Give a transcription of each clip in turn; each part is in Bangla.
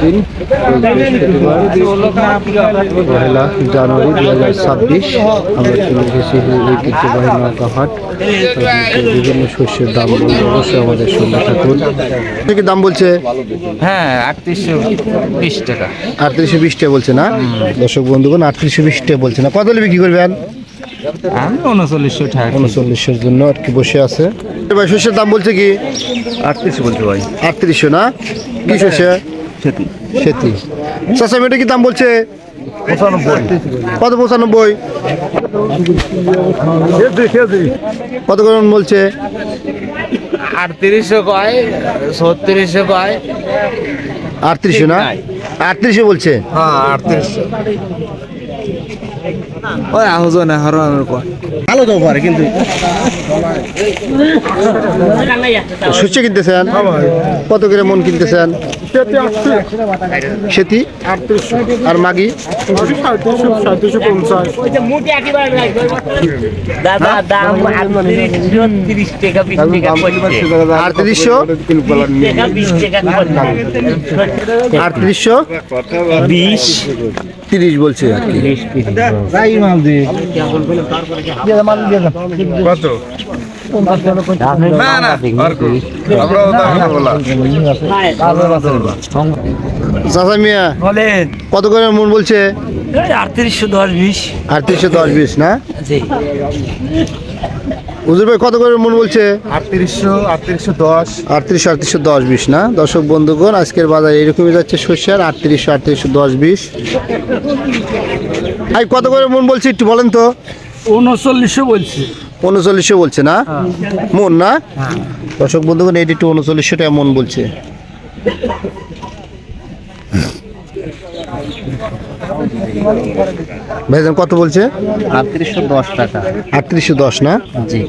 দিন পহেলা জানুয়ারি দু হাজার ছাব্বিশ আমরা চলে এসেছি ঐতিহ্যবাহী নৌকা হাট বিভিন্ন শস্যের দাম বলব অবশ্যই আমাদের সঙ্গে থাকুন। কি দাম বলছে? হ্যাঁ আটত্রিশশো বিশ টাকা। আটত্রিশশো বিশ টাকা বলছে না? দর্শক বন্ধুগণ আটত্রিশশো বিশ টাকা বলছে না। কত বিক্রি করবেন? আমি উনচল্লিশশো টাকা জন্য আর কি বসে আছে। ভাই শস্যের দাম বলছে কি? আটত্রিশ বলছে ভাই। আটত্রিশশো না? কি শস্য সেটি সেতি। চাষা মেয়েটা কি দাম বলছে? পঁচানব্বই। কত পঁচানব্বই? কত করে বলছে? আটত্রিশশো কয় ছত্রিশশো কয়। আটত্রিশশো না? আটত্রিশশো বলছে? হ্যাঁ আটত্রিশশো। ওই আহুজন হারো আমার কয়। ভালো তো পারে কিন্তু শস্য কিনতেছেন কত করে মন কিনতেছেন সেতি? আর মাগি? আটত্রিশশো আটত্রিশশো বিশ। তিরিশ বলছে আর কি। না না চাষা মিয়া বলেন। কত করে মন বলছে? আটত্রিশশো দশ বিশ। আটত্রিশশো দশ বিশ না? জি। হুজুর ভাই কত করে মন বলছে? আটত্রিশশো আটত্রিশশো দশ। আটত্রিশশো আটত্রিশশো দশ বিশ না? দর্শক বন্ধুগণ আজকের বাজার এরকমই যাচ্ছে শস্যার আটত্রিশশো আটত্রিশশো দশ বিশ। ভাই কত করে মন বলছে একটু বলেন তো? উনচল্লিশশো বলছি। উনচল্লিশশো বলছে না? মন না? দর্শক বন্ধুগণ এটি একটু উনচল্লিশশো টাকা মন বলছে। ভাইজান কত বলছে? আটত্রিশশো দশ টাকা। আটত্রিশশো দশ না? জি।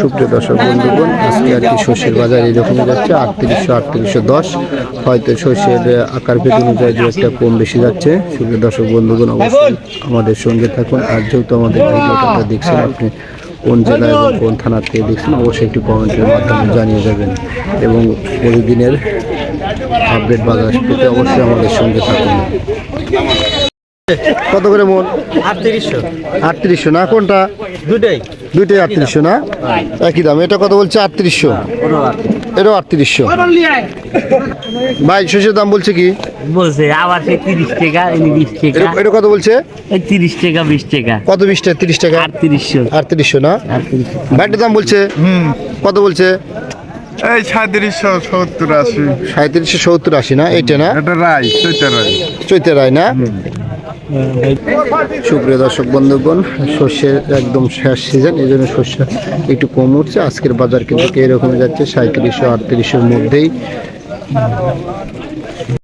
সুপ্রিয় দর্শক বন্ধুগণ আজকে আর কি শস্যের বাজার এইরকমই যাচ্ছে আটত্রিশশো আটত্রিশশো দশ। হয়তো শস্যের আকার ভেদ অনুযায়ী দু একটা কম বেশি যাচ্ছে। সুপ্রিয় দর্শক বন্ধুগণ অবশ্যই আমাদের সঙ্গে থাকুন। আর যেহেতু আমাদের ভিডিওটা দেখছেন আপনি কোন জেলা এবং কোন থানা থেকে দেখছেন অবশ্যই একটি কমেন্টের মাধ্যমে জানিয়ে যাবেন এবং প্রতিদিনের আপডেট বাজার পেতে অবশ্যই আমাদের সঙ্গে থাকুন। কত করে মন আটত্রিশশো। আটত্রিশশো না? কোনটা? দুটাই। দুইটাই আটত্রিশশো না? একই দাম। এটা কত বলছে? আটত্রিশশো। এটাও আটত্রিশশো। ভাই শস্যের দাম বলছে কি? বলছে আবার সে তিরিশ টাকা বিশ টাকা। এটা- কত বলছে? এই তিরিশ টাকা বিশ টাকা। কত বিশ টাকা? তিরিশ টাকা? আটত্রিশশো। আটত্রিশশো না? ভাইটার দাম বলছে? কত বলছে? এই সাঁত্রিশশো সত্তর আশি। সাঁত্রিশশো সত্তর আশি না? এইটা না? এটা রায় চৈতা রায়। চৈতে রায় না? সুপ্রিয় দর্শক বন্ধুগণ শস্যের একদম শেষ সিজন এই জন্য শস্য একটু কম উঠছে। আজকের বাজার কিন্তু এরকমই যাচ্ছে সাঁত্রিশশো আটত্রিশশোর মধ্যেই।